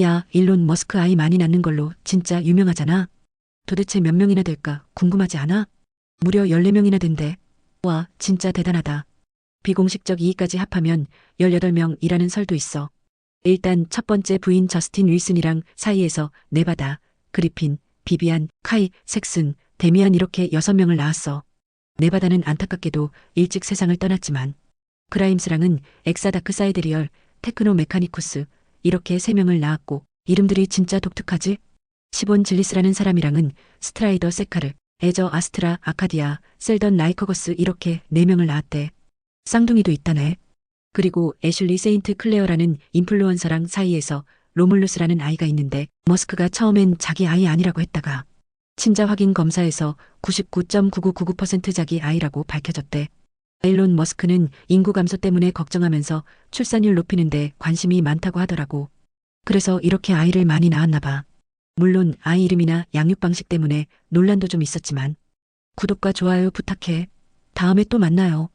야, 일론 머스크 아이 많이 낳는 걸로 진짜 유명하잖아. 도대체 몇 명이나 될까 궁금하지 않아? 무려 14명이나 된대. 와, 진짜 대단하다. 비공식적 이익까지 합하면 18명이라는 설도 있어. 일단 첫 번째 부인 저스틴 윌슨이랑 사이에서 네바다, 그리핀, 비비안, 카이, 섹슨, 데미안 이렇게 6명을 낳았어. 네바다는 안타깝게도 일찍 세상을 떠났지만 그라임스랑은 엑사 다크 사이드리얼, 테크노 메카니쿠스 이렇게 3명을 낳았고 이름들이 진짜 독특하지? 시본 질리스라는 사람이랑은 스트라이더 세카르, 에저 아스트라 아카디아, 셀던 라이커거스 이렇게 4명을 낳았대. 쌍둥이도 있다네. 그리고 애슐리 세인트 클레어라는 인플루언서랑 사이에서 로물루스라는 아이가 있는데 머스크가 처음엔 자기 아이 아니라고 했다가 친자 확인 검사에서 99.9999% 자기 아이라고 밝혀졌대. 일론 머스크는 인구 감소 때문에 걱정하면서 출산율 높이는데 관심이 많다고 하더라고. 그래서 이렇게 아이를 많이 낳았나 봐. 물론 아이 이름이나 양육 방식 때문에 논란도 좀 있었지만 구독과 좋아요 부탁해. 다음에 또 만나요.